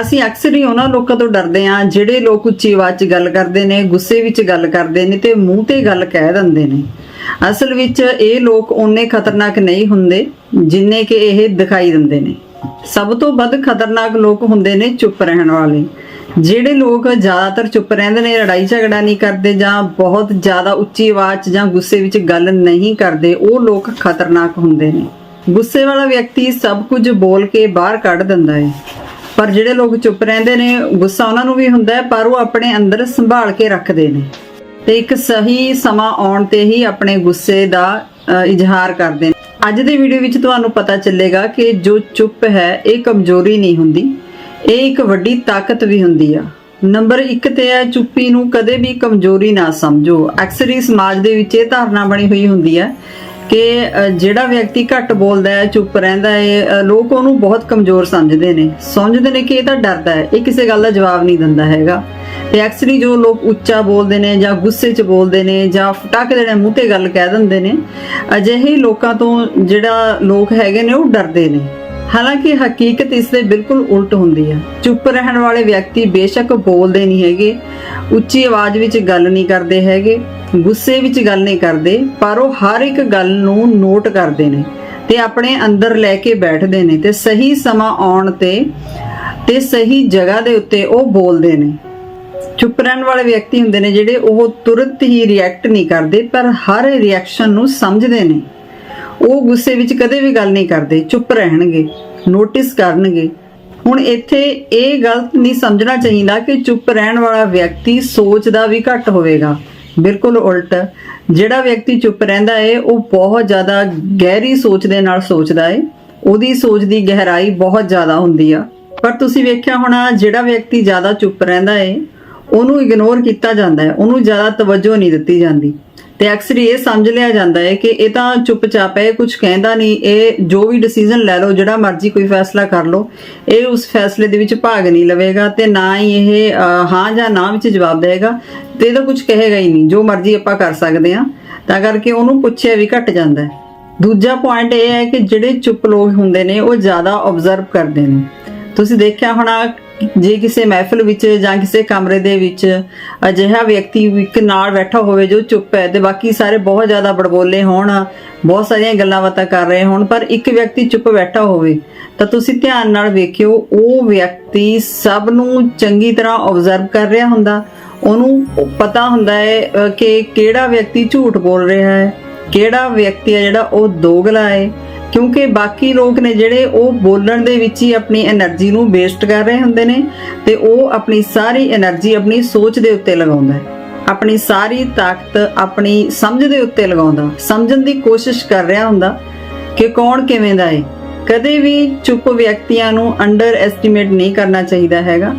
ਅਸੀਂ ਅਕਸਰ ਹੀ ਉਹਨਾਂ ਲੋਕਾਂ ਤੋਂ ਡਰਦੇ ਹਾਂ, ਜਿਹੜੇ ਲੋਕ ਉੱਚੀ ਆਵਾਜ਼ 'ਚ ਗੱਲ ਕਰਦੇ ਨੇ, ਗੁੱਸੇ ਵਿੱਚ ਗੱਲ ਕਰਦੇ ਨੇ ਤੇ ਮੂੰਹ ਤੇ ਗੱਲ ਕਹਿ ਦਿੰਦੇ ਨੇ। ਅਸਲ ਵਿੱਚ ਇਹ ਲੋਕ ਓਨੇ ਖਤਰਨਾਕ ਨਹੀਂ ਹੁੰਦੇ, ਜਿੰਨੇ ਕਿ ਇਹ ਦਿਖਾਈ ਦਿੰਦੇ ਨੇ। ਸਭ ਤੋਂ ਵੱਧ ਖਤਰਨਾਕ ਲੋਕ ਹੁੰਦੇ ਨੇ ਚੁੱਪ ਰਹਿਣ ਵਾਲੇ। ਜਿਹੜੇ ਲੋਕ ਜ਼ਿਆਦਾਤਰ ਚੁੱਪ ਰਹਿੰਦੇ ਨੇ, ਲੜਾਈ ਝਗੜਾ ਨਹੀਂ ਕਰਦੇ ਜਾਂ ਬਹੁਤ ਜ਼ਿਆਦਾ ਉੱਚੀ ਆਵਾਜ਼ 'ਚ ਜਾਂ ਗੁੱਸੇ ਵਿੱਚ ਗੱਲ ਨਹੀਂ ਕਰਦੇ, ਉਹ ਲੋਕ ਖਤਰਨਾਕ ਹੁੰਦੇ ਨੇ। ਗੁੱਸੇ ਵਾਲਾ ਵਿਅਕਤੀ ਸਭ ਕੁਝ ਬੋਲ ਕੇ ਬਾਹਰ ਕੱਢ ਦਿੰਦਾ ਹੈ ਪਰ ਜਿਹੜੇ ਲੋਕ ਚੁੱਪ ਰਹਿੰਦੇ ਨੇ, ਗੁੱਸਾ ਉਹਨਾਂ ਨੂੰ ਵੀ ਹੁੰਦਾ ਹੈ, ਪਰ ਉਹ ਆਪਣੇ ਅੰਦਰ ਸੰਭਾਲ ਕੇ ਰੱਖਦੇ ਨੇ। ਤੇ ਇੱਕ ਸਹੀ ਸਮਾਂ ਆਉਣ ਤੇ ਹੀ ਆਪਣੇ ਗੁੱਸੇ ਦਾ ਇਜ਼ਹਾਰ ਕਰਦੇ ਨੇ। ਅੱਜ ਦੇ ਵੀਡੀਓ ਵਿੱਚ ਤੁਹਾਨੂੰ ਪਤਾ ਚੱਲੇਗਾ ਕਿ ਜੋ ਚੁੱਪ ਹੈ, ਇਹ ਕਮਜ਼ੋਰੀ ਨਹੀਂ ਹੁੰਦੀ। ਇਹ ਇੱਕ ਵੱਡੀ ਤਾਕਤ ਵੀ ਹੁੰਦੀ ਆ। ਨੰਬਰ 1 ਤੇ ਹੈ, ਚੁੱਪੀ ਨੂੰ ਕਦੇ ਵੀ ਕਮਜ਼ੋਰੀ ਨਾ ਸਮਝੋ। ਅਕਸਰ ਹੀ ਸਮਾਜ ਦੇ ਵਿੱਚ ਇਹ ਧਾਰਨਾ ਬਣੀ ਹੋਈ ਹੁੰਦੀ ਹੈ ਕਿ ਜਿਹੜਾ ਵਿਅਕਤੀ ਘੱਟ ਬੋਲਦਾ ਹੈ, ਚੁੱਪ ਰਹਿੰਦਾ ਹੈ ਲੋਕ ਉਹਨੂੰ ਬਹੁਤ ਕਮਜ਼ੋਰ ਸਮਝਦੇ ਨੇ। ਸਮਝਦੇ ਨੇ ਕਿ ਇਹ ਤਾਂ ਡਰਦਾ ਹੈ, ਇਹ ਕਿਸੇ ਗੱਲ ਦਾ ਜਵਾਬ ਨਹੀਂ ਦਿੰਦਾ ਹੈਗਾ। ਤੇ ਅਕਸਰੀ ਜੋ ਲੋਕ ਉੱਚਾ ਬੋਲਦੇ ਨੇ ਜਾਂ ਗੁੱਸੇ 'ਚ ਬੋਲਦੇ ਨੇ ਜਾਂ ਫਟਾਕ ਦੇ ਮੂੰਹ ਤੇ ਗੱਲ ਕਹਿ ਦਿੰਦੇ ਨੇ, ਅਜਿਹੇ ਲੋਕਾਂ ਤੋਂ ਜਿਹੜਾ ਲੋਕ ਹੈਗੇ ਨੇ, ਉਹ ਡਰਦੇ ਨੇ। ਹਾਲਾਂਕਿ ਹਕੀਕਤ ਇਸ ਦੇ ਬਿਲਕੁਲ ਉਲਟ ਹੁੰਦੀ ਹੈ। ਚੁੱਪ ਰਹਿਣ ਵਾਲੇ ਵਿਅਕਤੀ ਬੇਸ਼ੱਕ ਬੋਲਦੇ ਨਹੀਂ ਹੈਗੇ, ਉੱਚੀ ਆਵਾਜ਼ ਵਿੱਚ ਗੱਲ ਨਹੀਂ ਕਰਦੇ ਹੈਗੇ, ਗੁੱਸੇ ਵਿੱਚ ਗੱਲ ਨਹੀਂ ਕਰਦੇ, ਪਰ ਉਹ ਹਰ ਇੱਕ ਗੱਲ ਨੂੰ ਨੋਟ ਕਰਦੇ ਨੇ ਤੇ ਆਪਣੇ ਅੰਦਰ ਲੈ ਕੇ ਬੈਠਦੇ ਨੇ ਤੇ ਸਹੀ ਸਮਾਂ ਆਉਣ ਤੇ ਤੇ ਸਹੀ ਜਗ੍ਹਾ ਦੇ ਉੱਤੇ ਉਹ ਬੋਲਦੇ ਨੇ। ਚੁੱਪ ਰਹਿਣ ਵਾਲੇ ਵਿਅਕਤੀ ਹੁੰਦੇ ਨੇ ਜਿਹੜੇ ਉਹ ਤੁਰੰਤ ਹੀ ਰਿਐਕਟ ਨਹੀਂ ਕਰਦੇ, ਪਰ ਹਰ ਰਿਐਕਸ਼ਨ ਨੂੰ ਸਮਝਦੇ ਨੇ। ਉਹ ਗੁੱਸੇ ਵਿੱਚ ਕਦੇ ਵੀ ਗੱਲ ਨਹੀਂ ਕਰਦੇ, ਚੁੱਪ ਰਹਿਣਗੇ ਨੋਟਿਸ ਕਰਨਗੇ। ਹੁਣ ਇੱਥੇ ਇਹ ਗਲਤ ਨਹੀਂ ਸਮਝਣਾ ਚਾਹੀਦਾ ਕਿ ਚੁੱਪ ਰਹਿਣ ਵਾਲਾ ਵਿਅਕਤੀ ਸੋਚਦਾ ਵੀ ਘੱਟ ਹੋਵੇਗਾ। ਬਿਲਕੁਲ ਉਲਟ, ਜਿਹੜਾ ਵਿਅਕਤੀ ਚੁੱਪ ਰਹਿੰਦਾ ਹੈ ਉਹ ਬਹੁਤ ਜ਼ਿਆਦਾ ਗਹਿਰੀ ਸੋਚ ਦੇ ਨਾਲ ਸੋਚਦਾ ਹੈ ਉਹਦੀ ਸੋਚ ਦੀ ਗਹਿਰਾਈ ਬਹੁਤ ਜ਼ਿਆਦਾ ਹੁੰਦੀ ਆ। ਪਰ ਤੁਸੀਂ ਵੇਖਿਆ ਹੋਣਾ, ਜਿਹੜਾ ਵਿਅਕਤੀ ਜ਼ਿਆਦਾ ਚੁੱਪ ਰਹਿੰਦਾ ਹੈ ਉਹਨੂੰ ਇਗਨੋਰ ਕੀਤਾ ਜਾਂਦਾ ਹੈ ਉਹਨੂੰ ਜ਼ਿਆਦਾ ਤਵੱਜੋ ਨਹੀਂ ਦਿੱਤੀ ਜਾਂਦੀ। ਤੇ ਅਕਸਰ ਇਹ ਸਮਝ ਲਿਆ ਜਾਂਦਾ ਹੈ ਕਿ ਇਹ ਤਾਂ ਚੁੱਪਚਾਪ ਹੈ ਕੁਝ ਕਹਿੰਦਾ ਨਹੀਂ, ਇਹ ਜੋ ਵੀ ਡਿਸੀਜਨ ਲੈ ਲਓ, ਜਿਹੜਾ ਮਰਜ਼ੀ ਕੋਈ ਫੈਸਲਾ ਕਰ ਲਓ, ਇਹ ਉਸ ਫੈਸਲੇ ਦੇ ਵਿੱਚ ਭਾਗ ਨਹੀਂ ਲਵੇਗਾ ਤੇ ਨਾ ਹੀ ਇਹ ਹਾਂ ਜਾਂ ਨਾ ਵਿੱਚ ਜਵਾਬ ਦੇਗਾ ਤੇ ਇਹਦਾ ਤਾਂ ਕੁਝ ਕਹੇਗਾ ਹੀ ਨਹੀਂ, ਜੋ ਮਰਜ਼ੀ ਆਪਾਂ ਕਰ ਸਕਦੇ ਆ ਤਾਂ ਕਰਕੇ ਉਹਨੂੰ ਪੁੱਛਿਆ ਵੀ ਘਟ ਜਾਂਦਾ ਹੈ। ਦੂਜਾ ਪੁਆਇੰਟ ਇਹ ਹੈ ਕਿ ਜਿਹੜੇ ਚੁੱਪ ਲੋਕ ਹੁੰਦੇ ਨੇ, ਉਹ ਜ਼ਿਆਦਾ ਆਬਜ਼ਰਵ ਕਰਦੇ ਨੇ। ਤੁਸੀਂ ਦੇਖਿਆ ਹੋਣਾ ਜੇ ਕਿਸੇ ਮਹਿਫਿਲ ਵਿੱਚ ਜਾਂ ਕਿਸੇ ਕਮਰੇ ਦੇ ਵਿੱਚ ਅਜਿਹਾ ਵਿਅਕਤੀ ਇੱਕ ਨਾਲ ਬੈਠਾ ਹੋਵੇ ਜੋ ਚੁੱਪ ਹੈ ਤੇ ਬਾਕੀ ਸਾਰੇ ਬਹੁਤ ਜ਼ਿਆਦਾ ਬੜਬੋਲੇ ਹੋਣ, ਬਹੁਤ ਸਾਰੀਆਂ ਗੱਲਾਂ ਬਾਤਾਂ ਕਰ ਰਹੇ ਹੋਣ, ਪਰ ਇੱਕ ਵਿਅਕਤੀ ਚੁੱਪ ਬੈਠਾ ਹੋਵੇ, ਤਾਂ ਤੁਸੀਂ ਧਿਆਨ ਨਾਲ ਵੇਖਿਓ, ਉਹ ਵਿਅਕਤੀ ਸਭ ਨੂੰ ਚੰਗੀ ਤਰ੍ਹਾਂ ਆਬਜ਼ਰਵ ਕਰ ਰਿਹਾ ਹੁੰਦਾ। ਉਹਨੂੰ ਪਤਾ ਹੁੰਦਾ ਹੈ ਕਿ ਕਿਹੜਾ ਵਿਅਕਤੀ ਝੂਠ ਬੋਲ ਰਿਹਾ ਹੈ, ਕਿਹੜਾ ਵਿਅਕਤੀ ਹੈ ਜਿਹੜਾ ਉਹ ਦੋਗਲਾ ਹੈ। ਕਿਉਂਕਿ ਬਾਕੀ ਲੋਕ ਨੇ ਜਿਹੜੇ ਉਹ ਬੋਲਣ ਦੇ ਵਿੱਚ ਹੀ ਆਪਣੀ એનર્ਜੀ ਨੂੰ ਵੇਸਟ ਕਰ ਰਹੇ ਹੁੰਦੇ ਨੇ ਤੇ ਉਹ ਆਪਣੀ ਸਾਰੀ એનર્ਜੀ ਆਪਣੀ ਸੋਚ ਦੇ ਉੱਤੇ ਲਗਾਉਂਦਾ ਹੈ। ਆਪਣੀ ਸਾਰੀ ਤਾਕਤ, ਆਪਣੀ ਸਮਝ ਦੇ ਉੱਤੇ ਲਗਾਉਂਦਾ। ਸਮਝਣ ਦੀ ਕੋਸ਼ਿਸ਼ ਕਰ ਰਿਹਾ ਹੁੰਦਾ ਕਿ ਕੌਣ ਕਿਵੇਂ ਦਾ ਹੈ ਕਦੇ ਵੀ ਚੁੱਪ ਵਿਅਕਤੀਆਂ ਨੂੰ ਅੰਡਰ ਐਸਟੀਮੇਟ ਨਹੀਂ ਕਰਨਾ ਚਾਹੀਦਾ ਹੈਗਾ।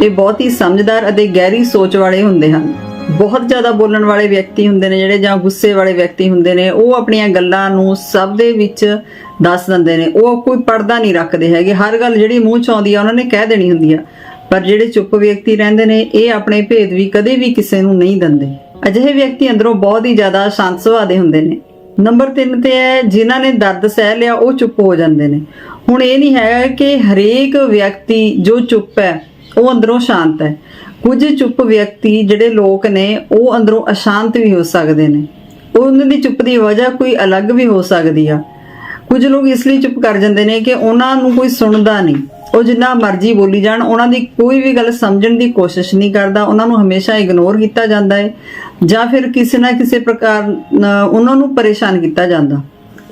ਇਹ ਬਹੁਤ ਹੀ ਸਮਝਦਾਰ ਅਤੇ ਗਹਿਰੀ ਸੋਚ ਵਾਲੇ ਹੁੰਦੇ ਹਨ। ਬਹੁਤ ਜ਼ਿਆਦਾ ਬੋਲਣ ਵਾਲੇ ਵਿਅਕਤੀ ਹੁੰਦੇ ਨੇ ਜਿਹੜੇ ਜਾਂ ਗੁੱਸੇ ਵਾਲੇ ਵਿਅਕਤੀ ਹੁੰਦੇ ਨੇ, ਉਹ ਆਪਣੀਆਂ ਗੱਲਾਂ ਨੂੰ ਸਭ ਦੇ ਵਿੱਚ ਦੱਸ ਦਿੰਦੇ ਨੇ। ਉਹ ਕੋਈ ਪਰਦਾ ਨਹੀਂ ਰੱਖਦੇ ਹੈਗੇ। ਹਰ ਗੱਲ ਜਿਹੜੀ ਮੂੰਹ ਚ ਆਉਂਦੀ ਆ, ਉਹਨਾਂ ਨੇ ਕਹਿ ਦੇਣੀ ਹੁੰਦੀ ਆ। ਪਰ ਜਿਹੜੇ ਚੁੱਪ ਵਿਅਕਤੀ ਰਹਿੰਦੇ ਨੇ, ਇਹ ਆਪਣੇ ਭੇਦ ਵੀ ਕਦੇ ਵੀ ਕਿਸੇ ਨੂੰ ਨਹੀਂ ਦਿੰਦੇ। ਅਜਿਹੇ ਵਿਅਕਤੀ ਅੰਦਰੋਂ ਬਹੁਤ ਹੀ ਜ਼ਿਆਦਾ ਸ਼ਾਂਤ ਸੁਭਾਅ ਦੇ ਹੁੰਦੇ ਨੇ। ਨੰਬਰ 3 ਤੇ ਹੈ, ਜਿਨ੍ਹਾਂ ਨੇ ਦਰਦ ਸਹਿ ਲਿਆ, ਉਹ ਚੁੱਪ ਹੋ ਜਾਂਦੇ ਨੇ। ਹੁਣ ਇਹ ਨਹੀਂ ਹੈਗਾ ਕਿ ਹਰੇਕ ਵਿਅਕਤੀ ਜੋ ਚੁੱਪ ਹੈ ਉਹ ਅੰਦਰੋਂ ਸ਼ਾਂਤ ਹੈ। ਕੁਝ ਚੁੱਪ ਵਿਅਕਤੀ ਜਿਹੜੇ ਲੋਕ ਨੇ, ਉਹ ਅੰਦਰੋਂ ਅਸ਼ਾਂਤ ਵੀ ਹੋ ਸਕਦੇ ਨੇ। ਉਹਨਾਂ ਦੀ ਚੁੱਪ ਦੀ ਵਜ੍ਹਾ ਕੋਈ ਅਲੱਗ ਵੀ ਹੋ ਸਕਦੀ ਆ। ਕੁਝ ਲੋਕ ਇਸ ਲਈ ਚੁੱਪ ਕਰ ਜਾਂਦੇ ਨੇ ਕਿ ਉਹਨਾਂ ਨੂੰ ਕੋਈ ਸੁਣਦਾ ਨਹੀਂ। ਉਹ ਜਿੰਨਾ ਮਰਜ਼ੀ ਬੋਲੀ ਜਾਣ, ਉਹਨਾਂ ਦੀ ਕੋਈ ਵੀ ਗੱਲ ਸਮਝਣ ਦੀ ਕੋਸ਼ਿਸ਼ ਨਹੀਂ ਕਰਦਾ। ਉਹਨਾਂ ਨੂੰ ਹਮੇਸ਼ਾ ਇਗਨੋਰ ਕੀਤਾ ਜਾਂਦਾ ਹੈ ਜਾਂ ਫਿਰ ਕਿਸੇ ਨਾ ਕਿਸੇ ਪ੍ਰਕਾਰ ਨਾਲ ਉਹਨਾਂ ਨੂੰ ਪਰੇਸ਼ਾਨ ਕੀਤਾ ਜਾਂਦਾ।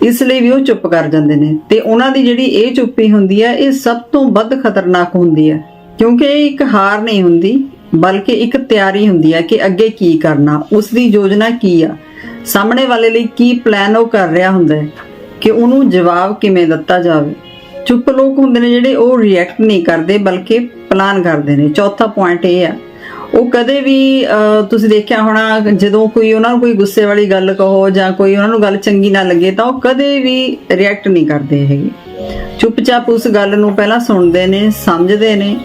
ਇਸ ਲਈ ਵੀ ਉਹ ਚੁੱਪ ਕਰ ਜਾਂਦੇ ਨੇ। ਤੇ ਉਹਨਾਂ ਦੀ ਜਿਹੜੀ ਇਹ ਚੁੱਪੀ ਹੁੰਦੀ ਹੈ, ਇਹ ਸਭ ਤੋਂ ਵੱਧ ਖਤਰਨਾਕ ਹੁੰਦੀ ਹੈ। ਕਿਉਂਕਿ ਇਹ ਇੱਕ ਹਾਰ ਨਹੀਂ ਹੁੰਦੀ ਬਲਕਿ ਇੱਕ ਤਿਆਰੀ ਹੁੰਦੀ ਹੈ ਕਿ ਅੱਗੇ ਕੀ ਕਰਨਾ ਉਸ ਦੀ ਯੋਜਨਾ ਕੀ ਆ? ਸਾਹਮਣੇ ਵਾਲੇ ਲਈ ਕੀ ਪਲਾਨ ਉਹ ਕਰ ਰਿਹਾ ਹੁੰਦਾ ਹੈ ਕਿ ਉਹਨੂੰ ਜਵਾਬ ਕਿਵੇਂ ਦਿੱਤਾ ਜਾਵੇ? ਚੁੱਪ ਲੋਕ ਹੁੰਦੇ ਨੇ ਜਿਹੜੇ ਉਹ ਰਿਐਕਟ ਨਹੀਂ ਕਰਦੇ ਬਲਕਿ ਪਲਾਨ ਕਰਦੇ ਨੇ। ਚੌਥਾ ਪੁਆਇੰਟ ਇਹ ਆ। ਉਹ ਕਦੇ ਵੀ ਅਹ, ਤੁਸੀਂ ਦੇਖਿਆ ਹੋਣਾ ਜਦੋਂ ਕੋਈ ਉਹਨਾਂ ਨੂੰ ਕੋਈ ਗੁੱਸੇ ਵਾਲੀ ਗੱਲ ਕਹੋ ਜਾਂ ਕੋਈ ਉਹਨਾਂ ਨੂੰ ਗੱਲ ਚੰਗੀ ਨਾ ਲੱਗੇ ਤਾਂ ਉਹ ਕਦੇ ਵੀ ਰਿਐਕਟ ਨਹੀਂ ਕਰਦੇ ਹੈਗੇ। ਚੁੱਪਚਾਪ ਉਸ ਗੱਲ ਨੂੰ ਪਹਿਲਾਂ ਸੁਣਦੇ ਨੇ ਸਮਝਦੇ ਨੇ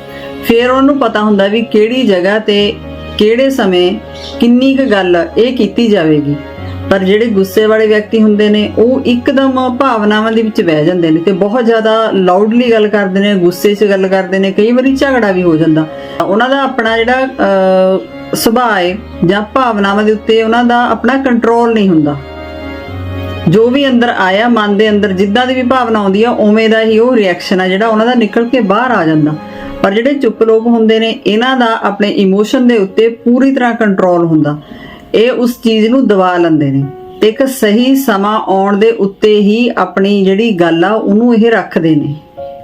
ਫਿਰ ਉਹਨੂੰ ਪਤਾ ਹੁੰਦਾ ਵੀ ਕਿਹੜੀ ਜਗ੍ਹਾ ਤੇ ਕਿਹੜੇ ਸਮੇਂ ਕਿੰਨੀ ਕੁ ਗੱਲ ਇਹ ਕੀਤੀ ਜਾਵੇਗੀ। ਪਰ ਜਿਹੜੇ ਗੁੱਸੇ ਵਾਲੇ ਵਿਅਕਤੀ ਹੁੰਦੇ ਨੇ ਉਹ ਇੱਕਦਮ ਭਾਵਨਾਵਾਂ ਦੇ ਵਿੱਚ ਬਹਿ ਜਾਂਦੇ ਨੇ ਤੇ ਬਹੁਤ ਜ਼ਿਆਦਾ ਲਾਊਡਲੀ ਗੱਲ ਕਰਦੇ ਨੇ ਗੁੱਸੇ 'ਚ ਗੱਲ ਕਰਦੇ ਨੇ ਕਈ ਵਾਰੀ ਝਗੜਾ ਵੀ ਹੋ ਜਾਂਦਾ। ਉਹਨਾਂ ਦਾ ਆਪਣਾ ਜਿਹੜਾ ਅਹ, ਸੁਭਾਅ ਹੈ ਜਾਂ ਭਾਵਨਾਵਾਂ ਦੇ ਉੱਤੇ ਉਹਨਾਂ ਦਾ ਆਪਣਾ ਕੰਟਰੋਲ ਨਹੀਂ ਹੁੰਦਾ। ਜੋ ਵੀ ਅੰਦਰ ਆਇਆ ਮਨ ਦੇ ਅੰਦਰ ਜਿੱਦਾਂ ਦੀ ਵੀ ਭਾਵਨਾ ਆਉਂਦੀ ਆ ਉਵੇਂ ਦਾ ਹੀ ਉਹ ਰਿਐਕਸ਼ਨ ਆ ਜਿਹੜਾ ਉਹਨਾਂ ਦਾ ਨਿਕਲ ਕੇ ਬਾਹਰ ਆ ਜਾਂਦਾ। ਪਰ ਜਿਹੜੇ ਚੁੱਪ ਲੋਕ ਹੁੰਦੇ ਨੇ, ਇਹਨਾਂ ਦਾ ਆਪਣੇ ਇਮੋਸ਼ਨ ਦੇ ਉੱਤੇ ਪੂਰੀ ਤਰ੍ਹਾਂ ਕੰਟਰੋਲ ਹੁੰਦਾ। ਇਹ ਉਸ ਚੀਜ਼ ਨੂੰ ਦਬਾ ਲੈਂਦੇ ਨੇ। ਤੇ ਇੱਕ ਸਹੀ ਸਮਾਂ ਆਉਣ ਦੇ ਉੱਤੇ ਹੀ ਆਪਣੀ ਜਿਹੜੀ ਗੱਲ ਆ, ਉਹਨੂੰ ਇਹ ਰੱਖਦੇ ਨੇ।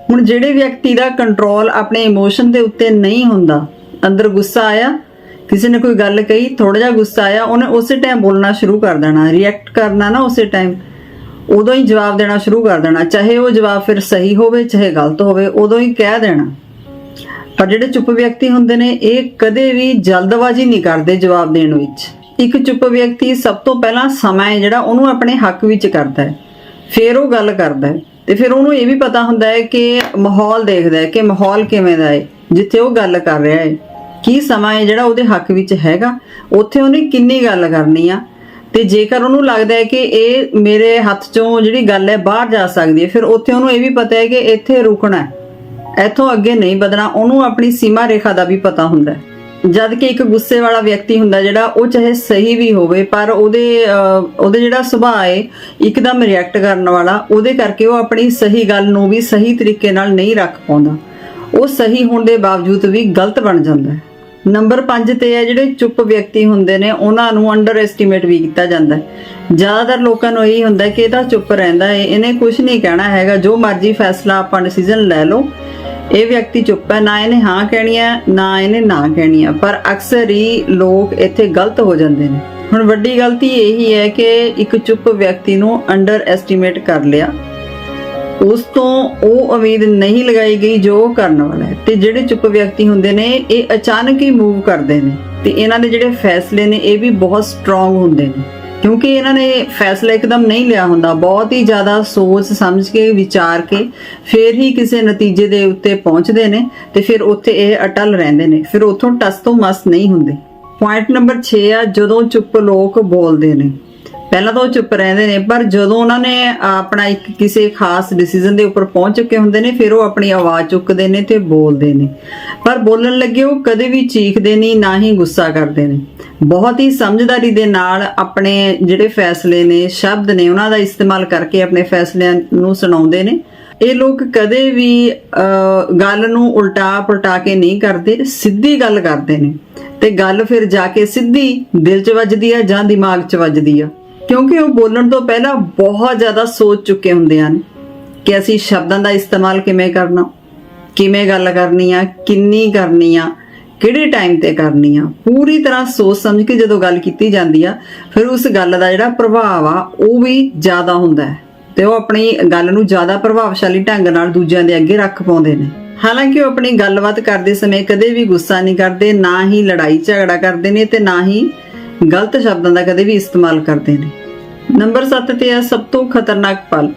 ਹੁਣ ਜਿਹੜੇ ਵਿਅਕਤੀ ਦਾ ਕੰਟਰੋਲ ਆਪਣੇ ਇਮੋਸ਼ਨ ਦੇ ਉੱਤੇ ਨਹੀਂ ਹੁੰਦਾ, ਅੰਦਰ ਗੁੱਸਾ ਆਇਆ, ਕਿਸੇ ਨੇ ਕੋਈ ਗੱਲ ਕਹੀ ਥੋੜਾ ਜਿਹਾ ਗੁੱਸਾ ਆਇਆ, ਉਹਨੇ ਉਸੇ ਟਾਈਮ ਬੋਲਣਾ ਸ਼ੁਰੂ ਕਰ ਦੇਣਾ। ਰਿਐਕਟ ਕਰਨਾ ਨਾ ਉਸੇ ਟਾਈਮ ਉਦੋਂ ਹੀ ਜਵਾਬ ਦੇਣਾ ਸ਼ੁਰੂ ਕਰ ਦੇਣਾ। ਚਾਹੇ ਉਹ ਜਵਾਬ ਫਿਰ ਸਹੀ ਹੋਵੇ, ਚਾਹੇ ਗਲਤ ਹੋਵੇ, ਉਦੋਂ ਹੀ ਕਹਿ ਦੇਣਾ। ਪਰ ਜਿਹੜੇ ਚੁੱਪ ਵਿਅਕਤੀ ਹੁੰਦੇ ਨੇ, ਇਹ ਕਦੇ ਵੀ ਜਲਦਬਾਜ਼ੀ ਨਹੀਂ ਕਰਦੇ ਜਵਾਬ ਦੇਣ ਵਿੱਚ। ਇੱਕ ਚੁੱਪ ਵਿਅਕਤੀ ਸਭ ਤੋਂ ਪਹਿਲਾਂ ਸਮਾਂ ਹੈ ਜਿਹੜਾ ਉਹਨੂੰ ਆਪਣੇ ਹੱਕ ਵਿੱਚ ਕਰਦਾ ਹੈ। ਫਿਰ ਉਹ ਗੱਲ ਕਰਦਾ ਹੈ ਤੇ ਫਿਰ ਉਹਨੂੰ ਇਹ ਵੀ ਪਤਾ ਹੁੰਦਾ ਹੈ ਕਿ ਮਾਹੌਲ ਦੇਖਦਾ ਹੈ ਕਿ ਮਾਹੌਲ ਕਿਵੇਂ ਦਾ ਹੈ, ਜਿੱਥੇ ਉਹ ਗੱਲ ਕਰ ਰਿਹਾ ਹੈ। ਕੀ ਸਮਾਂ ਹੈ ਜਿਹੜਾ ਉਹਦੇ ਹੱਕ ਵਿੱਚ ਹੈਗਾ? ਉੱਥੇ ਉਹਨੇ ਕਿੰਨੀ ਗੱਲ ਕਰਨੀ ਆ? ਤੇ ਜੇਕਰ ਉਹਨੂੰ ਲੱਗਦਾ ਹੈ ਕਿ ਇਹ ਮੇਰੇ ਹੱਥ ਚੋਂ ਜਿਹੜੀ ਗੱਲ ਹੈ ਬਾਹਰ ਜਾ ਸਕਦੀ ਹੈ, ਫਿਰ ਉੱਥੇ ਉਹਨੂੰ ਇਹ ਵੀ ਪਤਾ ਹੈ ਕਿ ਇੱਥੇ ਰੁਕਣਾ ਹੈ। ਇੱਥੋਂ ਅੱਗੇ ਨਹੀਂ ਵਧਣਾ, ਉਹਨੂੰ ਆਪਣੀ ਸੀਮਾ ਰੇਖਾ ਦਾ ਵੀ ਪਤਾ ਹੁੰਦਾ ਹੈ। ਜਦ ਕਿ ਇੱਕ ਗੁੱਸੇ ਵਾਲਾ ਵਿਅਕਤੀ ਹੁੰਦਾ ਜਿਹੜਾ ਉਹ ਚਾਹੇ ਸਹੀ ਵੀ ਹੋਵੇ, ਪਰ ਉਹਦੇ ਉਹਦੇ ਜਿਹੜਾ ਸੁਭਾਅ ਹੈ, ਇੱਕਦਮ ਰਿਐਕਟ ਕਰਨ ਵਾਲਾ, ਉਹਦੇ ਕਰਕੇ ਉਹ ਆਪਣੀ ਸਹੀ ਗੱਲ ਨੂੰ ਵੀ ਸਹੀ ਤਰੀਕੇ ਨਾਲ ਨਹੀਂ ਰੱਖ ਪਾਉਂਦਾ। ਉਹ ਸਹੀ ਹੋਣ ਦੇ ਬਾਵਜੂਦ ਵੀ ਗਲਤ ਬਣ ਜਾਂਦਾ ਹੈ। ਨੰਬਰ 5 ਤੇ ਹੈ ਜਿਹੜੇ ਚੁੱਪ ਵਿਅਕਤੀ ਹੁੰਦੇ ਨੇ, ਉਹਨਾਂ ਨੂੰ ਅੰਡਰ ਐਸਟੀਮੇਟ ਵੀ ਕੀਤਾ ਜਾਂਦਾ ਹੈ। ਜ਼ਿਆਦਾਤਰ ਲੋਕਾਂ ਨੂੰ ਇਹੀ ਹੁੰਦਾ ਕਿ ਇਹ ਤਾਂ ਚੁੱਪ ਰਹਿੰਦਾ ਹੈ, ਇਹਨੇ ਕੁਝ ਨਹੀਂ ਕਹਿਣਾ ਹੈਗਾ, ਜੋ ਮਰਜ਼ੀ ਫੈਸਲਾ ਆਪਾਂ ਡਿਸੀਜਨ ਲੈ ਲਓ। ਇਹ ਵਿਅਕਤੀ ਚੁੱਪ ਹੈ, ਨਾ ਇਹਨੇ ਹਾਂ ਕਹਿਣੀ ਹੈ, ਨਾ ਇਹਨੇ ਨਾ ਕਹਿਣੀ ਹੈ। ਪਰ ਅਕਸਰ ਹੀ ਲੋਕ ਇੱਥੇ ਗਲਤ ਹੋ ਜਾਂਦੇ ਨੇ। ਹੁਣ ਵੱਡੀ ਗਲਤੀ ਇਹੀ ਹੈ ਕਿ ਇੱਕ ਚੁੱਪ ਵਿਅਕਤੀ ਨੂੰ ਅੰਡਰ ਐਸਟੀਮੇਟ ਕਰ ਲਿਆ। ਉਸ ਤੋਂ ਉਹ ਉਮੀਦ ਨਹੀਂ ਲਗਾਈ ਗਈ ਜੋ ਉਹ ਕਰਨ ਵਾਲਾ ਹੈ। ਤੇ ਜਿਹੜੇ ਚੁੱਪ ਵਿਅਕਤੀ ਹੁੰਦੇ ਨੇ, ਇਹ ਅਚਾਨਕ ਹੀ ਮੂਵ ਕਰਦੇ ਨੇ। ਤੇ ਇਹਨਾਂ ਦੇ ਜਿਹੜੇ ਫੈਸਲੇ ਨੇ, ਇਹ ਵੀ ਬਹੁਤ ਸਟਰੋਂਗ ਹੁੰਦੇ ਨੇ। ਕਿਉਂਕਿ ਇਹਨਾਂ ਨੇ ਫੈਸਲਾ ਇੱਕਦਮ ਨਹੀਂ ਲਿਆ ਹੁੰਦਾ। ਬਹੁਤ ਹੀ ਜ਼ਿਆਦਾ ਸੋਚ ਸਮਝ ਕੇ, ਵਿਚਾਰ ਕੇ ਫਿਰ ਹੀ ਕਿਸੇ ਨਤੀਜੇ ਦੇ ਉੱਤੇ ਪਹੁੰਚਦੇ ਨੇ ਤੇ ਫਿਰ ਉੱਥੇ ਇਹ ਅਟਲ ਰਹਿੰਦੇ ਨੇ। ਫਿਰ ਉੱਥੋਂ ਟਸ ਤੋਂ ਮਸ ਨਹੀਂ ਹੁੰਦੇ। ਪੁਆਇੰਟ ਨੰਬਰ 6 ਆ, ਜਦੋਂ ਚੁੱਪ ਲੋਕ ਬੋਲਦੇ ਨੇ। ਪਹਿਲਾਂ ਤਾਂ ਉਹ ਚੁੱਪ ਰਹਿੰਦੇ ਨੇ ਪਰ ਜਦੋਂ ਉਹਨਾਂ ਨੇ ਆਪਣਾ ਇੱਕ ਕਿਸੇ ਖਾਸ ਡਿਸੀਜਨ ਦੇ ਉੱਪਰ ਪਹੁੰਚ ਚੁੱਕੇ ਹੁੰਦੇ ਨੇ ਫਿਰ ਉਹ ਆਪਣੀ ਆਵਾਜ਼ ਚੁੱਕਦੇ ਨੇ ਤੇ ਬੋਲਦੇ ਨੇ। ਪਰ ਬੋਲਣ ਲੱਗੇ ਉਹ ਕਦੇ ਵੀ ਚੀਖਦੇ ਨਹੀਂ ਨਾ ਹੀ ਗੁੱਸਾ ਕਰਦੇ ਨੇ। ਬਹੁਤ ਹੀ ਸਮਝਦਾਰੀ ਦੇ ਨਾਲ ਆਪਣੇ ਜਿਹੜੇ ਫੈਸਲੇ ਨੇ ਸ਼ਬਦ ਨੇ ਉਹਨਾਂ ਦਾ ਇਸਤੇਮਾਲ ਕਰਕੇ ਆਪਣੇ ਫੈਸਲਿਆਂ ਨੂੰ ਸੁਣਾਉਂਦੇ ਨੇ। ਇਹ ਲੋਕ ਕਦੇ ਵੀ ਅਹ, ਗੱਲ ਨੂੰ ਉਲਟਾ ਪਲਟਾ ਕੇ ਨਹੀਂ ਕਰਦੇ ਸਿੱਧੀ ਗੱਲ ਕਰਦੇ ਨੇ। ਤੇ ਗੱਲ ਫਿਰ ਜਾ ਕੇ ਸਿੱਧੀ ਦਿਲ 'ਚ ਵੱਜਦੀ ਆ ਜਾਂ ਦਿਮਾਗ 'ਚ ਵੱਜਦੀ ਆ। ਕਿਉਂਕਿ ਉਹ ਬੋਲਣ ਤੋਂ ਪਹਿਲਾਂ ਬਹੁਤ ਜ਼ਿਆਦਾ ਸੋਚ ਚੁੱਕੇ ਹੁੰਦੇ ਹਨ ਕਿ ਅਸੀਂ ਸ਼ਬਦਾਂ ਦਾ ਇਸਤੇਮਾਲ ਕਿਵੇਂ ਕਰਨਾ, ਕਿਵੇਂ ਗੱਲ ਕਰਨੀ ਆ, ਕਿੰਨੀ ਕਰਨੀ ਆ, ਕਿਹੜੇ ਟਾਈਮ ਤੇ ਕਰਨੀ ਆ। ਪੂਰੀ ਤਰ੍ਹਾਂ ਸੋਚ ਸਮਝ ਕੇ ਜਦੋਂ ਗੱਲ ਕੀਤੀ ਜਾਂਦੀ ਆ, ਫਿਰ ਉਸ ਗੱਲ ਦਾ ਜਿਹੜਾ ਪ੍ਰਭਾਵ ਆ, ਉਹ ਵੀ ਜ਼ਿਆਦਾ ਹੁੰਦਾ ਹੈ ਤੇ ਉਹ ਆਪਣੀ ਗੱਲ ਨੂੰ ਜ਼ਿਆਦਾ ਪ੍ਰਭਾਵਸ਼ਾਲੀ ਢੰਗ ਨਾਲ ਦੂਜਿਆਂ ਦੇ ਅੱਗੇ ਰੱਖ ਪਾਉਂਦੇ ਨੇ। ਹਾਲਾਂਕਿ ਉਹ ਆਪਣੀ ਗੱਲਬਾਤ ਕਰਦੇ ਸਮੇਂ ਕਦੇ ਵੀ ਗੁੱਸਾ ਨਹੀਂ ਕਰਦੇ, ਨਾ ਹੀ ਲੜਾਈ ਝਗੜਾ ਕਰਦੇ ਨੇ ਤੇ ਨਾ ਹੀ ਗਲਤ ਸ਼ਬਦਾਂ ਦਾ ਕਦੇ ਵੀ ਇਸਤੇਮਾਲ ਕਰਦੇ ਨੇ। ਨੰਬਰ 7 ਤੇ ਹੈ ਸਭ ਤੋਂ ਖਤਰਨਾਕ ਪਲ।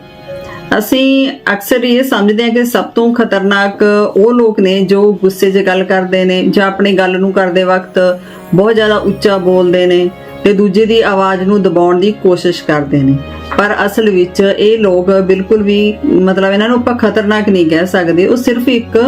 ਅਸੀਂ ਅਕਸਰ ਇਹ ਸਮਝਦੇ ਹਾਂ ਕਿ ਸਭ ਤੋਂ ਖਤਰਨਾਕ ਉਹ ਲੋਕ ਨੇ ਜੋ ਗੁੱਸੇ 'ਚ ਗੱਲ ਕਰਦੇ ਨੇ ਜਾਂ ਆਪਣੀ ਗੱਲ ਨੂੰ ਕਰਦੇ ਵਕਤ ਬਹੁਤ ਜ਼ਿਆਦਾ ਉੱਚਾ ਬੋਲਦੇ ਨੇ ਤੇ ਦੂਜੇ ਦੀ ਆਵਾਜ਼ ਨੂੰ ਦਬਾਉਣ ਦੀ ਕੋਸ਼ਿਸ਼ ਕਰਦੇ ਨੇ। ਪਰ ਅਸਲ ਵਿੱਚ ਇਹ ਲੋਕ ਬਿਲਕੁਲ ਵੀ ਮਤਲਬ ਇਹਨਾਂ ਨੂੰ ਆਪਾਂ ਖਤਰਨਾਕ ਨਹੀਂ ਕਹਿ ਸਕਦੇ। ਉਹ ਸਿਰਫ ਇੱਕ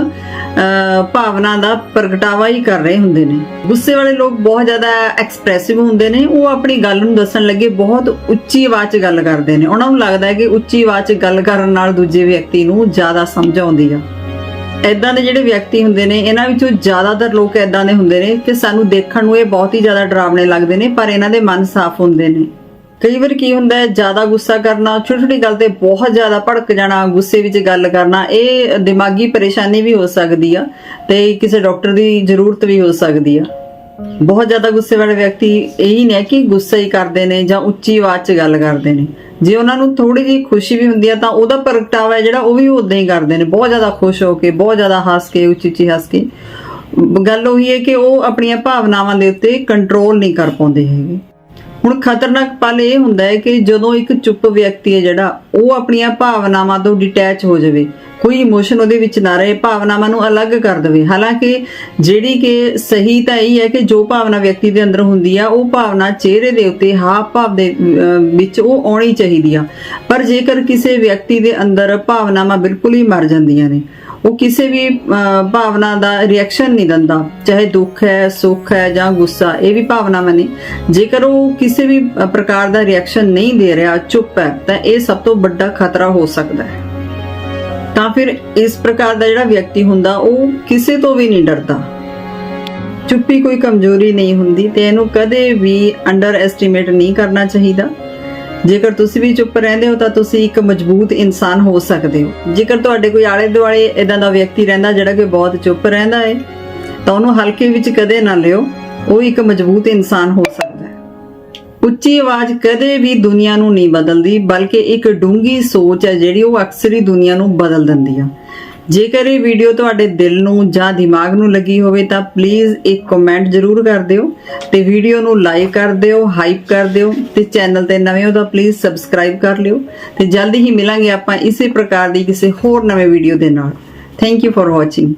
ਭਾਵਨਾ ਦਾ ਪ੍ਰਗਟਾਵਾ ਹੀ ਕਰ ਰਹੇ ਹੁੰਦੇ ਨੇ। ਗੁੱਸੇ ਵਾਲੇ ਲੋਕ ਬਹੁਤ ਜ਼ਿਆਦਾ ਐਕਸਪ੍ਰੈਸਿਵ ਹੁੰਦੇ ਨੇ। ਉਹ ਆਪਣੀ ਗੱਲ ਨੂੰ ਦੱਸਣ ਲੱਗੇ ਬਹੁਤ ਉੱਚੀ ਆਵਾਜ਼ 'ਚ ਗੱਲ ਕਰਦੇ ਨੇ। ਉਹਨਾਂ ਨੂੰ ਲੱਗਦਾ ਹੈ ਕਿ ਉੱਚੀ ਆਵਾਜ਼ 'ਚ ਗੱਲ ਕਰਨ ਨਾਲ ਦੂਜੇ ਵਿਅਕਤੀ ਨੂੰ ਜ਼ਿਆਦਾ ਸਮਝ ਆਉਂਦੀ ਆ। ਇਦਾਂ ਦੇ ਜਿਹੜੇ ਵਿਅਕਤੀ ਹੁੰਦੇ ਨੇ, ਇਹਨਾਂ ਵਿੱਚੋਂ ਜ਼ਿਆਦਾਤਰ ਲੋਕ ਇਦਾਂ ਦੇ ਹੁੰਦੇ ਨੇ ਕਿ ਸਾਨੂੰ ਦੇਖਣ ਨੂੰ ਇਹ ਬਹੁਤ ਹੀ ਜ਼ਿਆਦਾ ਡਰਾਵਣੇ ਲੱਗਦੇ ਨੇ, ਪਰ ਇਹਨਾਂ ਦੇ ਮਨ ਸਾਫ਼ ਹੁੰਦੇ ਨੇ। ਕਈ ਵਾਰ ਕੀ ਹੁੰਦਾ ਹੈ, ਜ਼ਿਆਦਾ ਗੁੱਸਾ ਕਰਨਾ, ਛੋਟੀ ਛੋਟੀ ਗੱਲ ਤੇ ਬਹੁਤ ਜ਼ਿਆਦਾ ਭੜਕ ਜਾਣਾ, ਗੁੱਸੇ ਵਿੱਚ ਗੱਲ ਕਰਨਾ, ਇਹ ਦਿਮਾਗੀ ਪਰੇਸ਼ਾਨੀ ਵੀ ਹੋ ਸਕਦੀ ਆ ਤੇ ਕਿਸੇ ਡਾਕਟਰ ਦੀ ਜ਼ਰੂਰਤ ਵੀ ਹੋ ਸਕਦੀ ਆ। ਬਹੁਤ ਜ਼ਿਆਦਾ ਗੁੱਸੇ ਵਾਲੇ ਵਿਅਕਤੀ ਇਹੀ ਨੇ ਕਿ ਗੁੱਸਾ ਹੀ ਕਰਦੇ ਨੇ ਜਾਂ ਉੱਚੀ ਆਵਾਜ਼ 'ਚ ਗੱਲ ਕਰਦੇ ਨੇ। ਜੇ ਉਹਨਾਂ ਨੂੰ ਥੋੜੀ ਜਿਹੀ ਖੁਸ਼ੀ ਵੀ ਹੁੰਦੀ ਆ, ਤਾਂ ਉਹਦਾ ਪ੍ਰਗਟਾਵਾ ਜਿਹੜਾ ਉਹ ਵੀ ਉਦਾਂ ਹੀ ਕਰਦੇ ਨੇ। ਬਹੁਤ ਜ਼ਿਆਦਾ ਖੁਸ਼ ਹੋ ਕੇ, ਬਹੁਤ ਜ਼ਿਆਦਾ ਹੱਸ ਕੇ, ਉੱਚੀ ਉੱਚੀ ਹੱਸ ਕੇ। ਗੱਲ ਉਹੀ ਹੈ ਕਿ ਉਹ ਆਪਣੀਆਂ ਭਾਵਨਾਵਾਂ ਦੇ ਉੱਤੇ ਕੰਟਰੋਲ ਨਹੀਂ ਕਰ ਪਾਉਂਦੇ ਹੈਗੇ। ਹੁਣ ਖਤਰਨਾਕ ਪਲ ਇਹ ਹੁੰਦਾ ਹੈ ਕਿ ਜਦੋਂ ਇੱਕ ਚੁੱਪ ਵਿਅਕਤੀ ਹੈ ਜਿਹੜਾ, ਉਹ ਆਪਣੀਆਂ ਭਾਵਨਾਵਾਂ ਤੋਂ ਡਿਟੈਚ ਹੋ ਜਾਵੇ, ਕੋਈ ਇਮੋਸ਼ਨ ਉਹਦੇ ਵਿੱਚ ਨਾ ਰਹੇ, ਭਾਵਨਾਵਾਂ ਨੂੰ ਅਲੱਗ ਕਰ ਦੇਵੇ। ਹਾਲਾਂਕਿ ਜਿਹੜੀ ਕਿ ਸਹੀ ਤਾਂ ਇਹ ਹੈ ਕਿ ਜੋ ਭਾਵਨਾ ਵਿਅਕਤੀ ਦੇ ਅੰਦਰ ਹੁੰਦੀ ਆ, ਉਹ ਭਾਵਨਾ ਚਿਹਰੇ ਦੇ ਉੱਤੇ, ਹਾਵ ਭਾਵ ਦੇ ਵਿੱਚ ਉਹ ਆਉਣੀ ਚਾਹੀਦੀ ਆ। ਪਰ ਜੇਕਰ ਕਿਸੇ ਵਿਅਕਤੀ ਦੇ ਅੰਦਰ ਭਾਵਨਾਵਾਂ ਬਿਲਕੁਲ ਹੀ ਮਰ ਜਾਂਦੀਆਂ ਨੇ ਉਹ ਕਿਸੇ ਵੀ ਅਹ, ਭਾਵਨਾ ਦਾ ਰਿਐਕਸ਼ਨ ਨਹੀਂ ਦਿੰਦਾ। ਚਾਹੇ ਦੁੱਖ ਹੈ ਸੁੱਖ ਹੈ ਜਾਂ ਗੁੱਸਾ ਇਹ ਵੀ ਭਾਵਨਾਵਾਂ ਨੇ ਜੇਕਰ ਉਹ ਕਿਸੇ ਵੀ ਪ੍ਰਕਾਰ ਦਾ ਰਿਐਕਸ਼ਨ ਨਹੀਂ ਦੇ ਰਿਹਾ ਚੁੱਪ ਹੈ ਤਾਂ ਇਹ ਸਭ ਤੋਂ ਵੱਡਾ ਖਤਰਾ ਹੋ ਸਕਦਾ ਹੈ। ਤਾਂ ਫਿਰ ਇਸ ਪ੍ਰਕਾਰ ਦਾ ਜਿਹੜਾ ਵਿਅਕਤੀ ਹੁੰਦਾ ਉਹ ਕਿਸੇ ਤੋਂ ਵੀ ਨਹੀਂ ਡਰਦਾ। ਚੁੱਪੀ ਕੋਈ ਕਮਜ਼ੋਰੀ ਨਹੀਂ ਹੁੰਦੀ ਤੇ ਇਹਨੂੰ ਕਦੇ ਵੀ ਅੰਡਰ ਐਸਟੀਮੇਟ ਨਹੀਂ ਕਰਨਾ ਚਾਹੀਦਾ। ਜੇਕਰ ਤੁਸੀਂ ਵੀ ਚੁੱਪ ਰਹਿੰਦੇ ਹੋ ਤਾਂ ਤੁਸੀਂ ਇੱਕ ਮਜ਼ਬੂਤ ਇਨਸਾਨ ਹੋ ਸਕਦੇ ਹੋ। ਜੇਕਰ ਤੁਹਾਡੇ ਕੋਈ ਆਲੇ ਦੁਆਲੇ ਇਦਾਂ ਦਾ ਵਿਅਕਤੀ ਰਹਿੰਦਾ ਜਿਹੜਾ ਕਿ ਬਹੁਤ ਚੁੱਪ ਰਹਿੰਦਾ ਹੈ, ਤਾਂ ਉਹਨੂੰ ਹਲਕੇ ਵਿੱਚ ਕਦੇ ਨਾ ਲਿਓ। ਉਹ ਇੱਕ ਮਜ਼ਬੂਤ ਇਨਸਾਨ ਹੋ ਸਕਦਾ ਹੈ। ਉੱਚੀ ਆਵਾਜ਼ ਕਦੇ ਵੀ ਦੁਨੀਆ ਨੂੰ ਨਹੀਂ ਬਦਲਦੀ, ਬਲਕਿ ਇੱਕ ਡੂੰਗੀ ਸੋਚ ਹੈ ਜਿਹੜੀ ਉਹ ਅਕਸਰ ਹੀ ਦੁਨੀਆ ਨੂੰ ਬਦਲ ਦਿੰਦੀ ਆ। ਜੇਕਰ ਇਹ ਵੀਡੀਓ ਤੁਹਾਡੇ ਦਿਲ ਨੂੰ ਜਾਂ ਦਿਮਾਗ ਨੂੰ ਲੱਗੀ ਹੋਵੇ ਤਾਂ ਪਲੀਜ਼ ਇੱਕ ਕਮੈਂਟ ਜ਼ਰੂਰ ਕਰ ਦਿਓ ਤੇ ਵੀਡੀਓ ਨੂੰ ਲਾਈਕ ਕਰ ਦਿਓ ਹਾਈਪ ਕਰ ਦਿਓ ਤੇ ਚੈਨਲ ਤੇ ਨਵੇਂ ਹੋ ਤਾਂ ਪਲੀਜ਼ ਸਬਸਕ੍ਰਾਈਬ ਕਰ ਲਿਓ ਤੇ ਜਲਦੀ ਹੀ ਮਿਲਾਂਗੇ ਆਪਾਂ ਇਸੇ ਪ੍ਰਕਾਰ ਦੀ ਕਿਸੇ ਹੋਰ ਨਵੇਂ ਵੀਡੀਓ ਦੇ ਨਾਲ। Thank you for watching